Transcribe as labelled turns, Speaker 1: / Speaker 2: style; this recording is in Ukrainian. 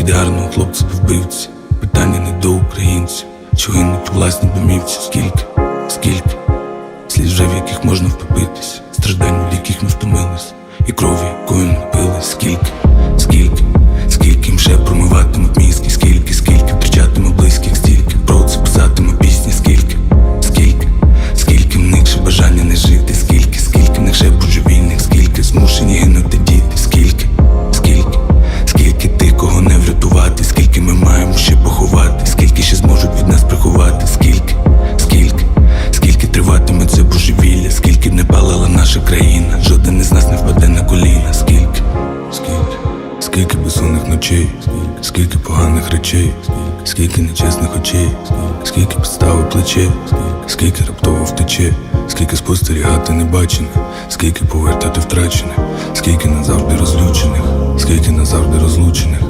Speaker 1: від гарного хлопця вбивці. Питання не до українців, чи гинуть у власній домівці. Скільки, скільки? Слід вже в яких можна втопитись, страждань, від яких ми втомились, і крові, якою ми скільки, наша країна, жоден із нас не впаде на коліна, скільки, скільки, скільки безсонних ночей, скільки поганих речей, скільки нечесних очей, скільки підстави плече, скільки раптово втече, скільки спостерігати небачене, скільки повертати втрачене, скільки назавжди розлючених, скільки назавжди розлучених.